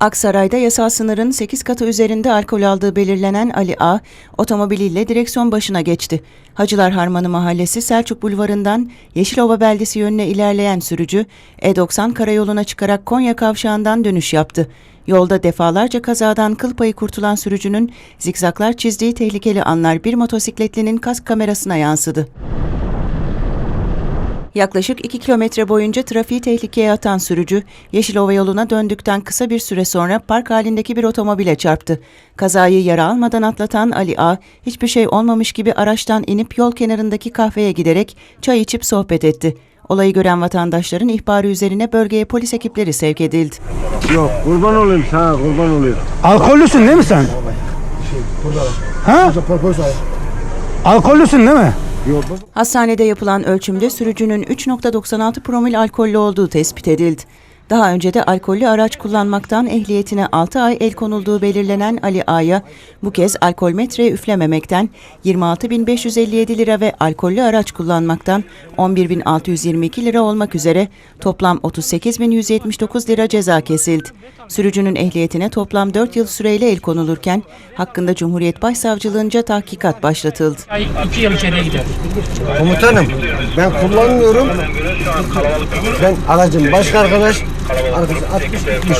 Aksaray'da yasal sınırın 8 katı üzerinde alkol aldığı belirlenen Ali A, otomobiliyle direksiyon başına geçti. Hacılar Harmanı Mahallesi Selçuk Bulvarı'ndan Yeşilova beldesi yönüne ilerleyen sürücü, E90 karayoluna çıkarak Konya kavşağından dönüş yaptı. Yolda defalarca kazadan kıl payı kurtulan sürücünün zikzaklar çizdiği tehlikeli anlar bir motosikletlinin kask kamerasına yansıdı. Yaklaşık 2 kilometre boyunca trafiği tehlikeye atan sürücü, Yeşilova yoluna döndükten kısa bir süre sonra park halindeki bir otomobile çarptı. Kazayı yara almadan atlatan Ali A, hiçbir şey olmamış gibi araçtan inip yol kenarındaki kahveye giderek çay içip sohbet etti. Olayı gören vatandaşların ihbarı üzerine bölgeye polis ekipleri sevk edildi. Yok kurban olayım sana kurban olayım. Alkollüsün değil mi sen? Ha? Alkollüsün değil mi? Hastanede yapılan ölçümde sürücünün 3.96 promil alkollü olduğu tespit edildi. Daha önce de alkollü araç kullanmaktan ehliyetine 6 ay el konulduğu belirlenen Ali A'ya bu kez alkol metreye üflememekten 26.557 lira ve alkollü araç kullanmaktan 11.622 lira olmak üzere toplam 38.179 lira ceza kesildi. Sürücünün ehliyetine toplam 4 yıl süreyle el konulurken hakkında Cumhuriyet Başsavcılığınca tahkikat başlatıldı. Ay iki yıl içeriye gider. komutanım ben kullanmıyorum. Ben aracım başka arkadaş arkadaş atmış gitmiş.